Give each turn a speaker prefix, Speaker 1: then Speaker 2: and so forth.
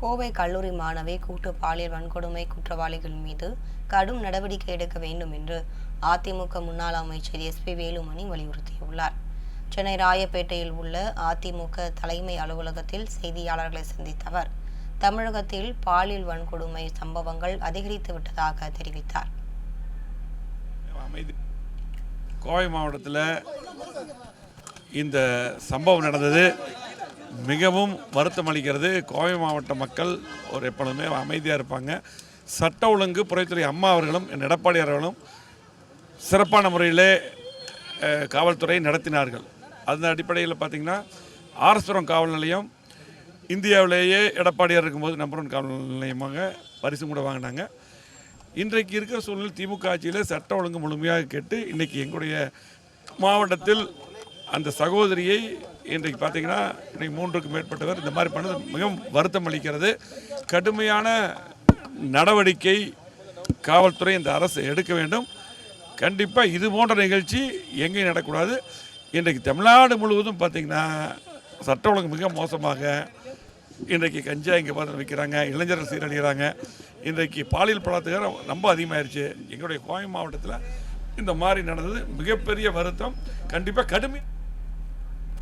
Speaker 1: கோவை கல்லூரி மாணவி கூட்டு பாலியல் வன்கொடுமை குற்றவாளிகள் மீது கடும் நடவடிக்கை எடுக்க வேண்டும் என்று அதிமுக முன்னாள் அமைச்சர் எஸ்பி வேலுமணி வலியுறுத்தியுள்ளார். சென்னை ராயப்பேட்டையில் உள்ள அதிமுக தலைமை அலுவலகத்தில் செய்தியாளர்களை சந்தித்த அவர் தமிழகத்தில் பாலியல் வன்கொடுமை சம்பவங்கள் அதிகரித்து விட்டதாக தெரிவித்தார்.
Speaker 2: கோவை மாவட்டத்தில் இந்த சம்பவம் நடந்தது. மிகவும் வருத்தம் அளிக்கிறது. கோவை மாவட்ட மக்கள் ஒரு எப்பொழுதுமே அமைதியாக இருப்பாங்க. சட்ட ஒழுங்கு புறைத்துறை அம்மா அவர்களும் என் எடப்பாடி அவர்களும் சிறப்பான முறையிலே காவல்துறை நடத்தினார்கள். அந்த அடிப்படையில் பார்த்திங்கன்னா ஆரஸ்வரம் காவல் நிலையம் இந்தியாவிலேயே எடப்பாடியார் இருக்கும்போது நம்பர் ஒன் காவல் நிலையமாக பரிசு கூட வாங்கினாங்க. இன்றைக்கு இருக்கிற சூழ்நிலை திமுக ஆட்சியில் சட்ட ஒழுங்கு முழுமையாக கேட்டு இன்றைக்கி எங்களுடைய மாவட்டத்தில் அந்த சகோதரியை இன்றைக்கு பார்த்தீங்கன்னா இன்றைக்கு மூன்றுக்கு மேற்பட்டவர் இந்த மாதிரி பண்ணது மிகவும் வருத்தம் அளிக்கிறது. கடுமையான நடவடிக்கை காவல்துறை இந்த அரசு எடுக்க வேண்டும். கண்டிப்பாக இது போன்ற நிகழ்ச்சி எங்கேயும் நடக்கூடாது இன்றைக்கு தமிழ்நாடு முழுவதும் பார்த்திங்கன்னா சட்ட ஒழுங்கு மிக மோசமாக இன்றைக்கு கஞ்சா இங்கே பார்த்து விற்கிறாங்க இளைஞர்கள் சீரழிகிறாங்க. இன்றைக்கு பாலியல் பலாத்காரம் ரொம்ப அதிகமாகிருச்சு எங்களுடைய கோயம்பு மாவட்டத்தில் இந்த மாதிரி நடந்தது மிகப்பெரிய வருத்தம். கண்டிப்பாக கடுமை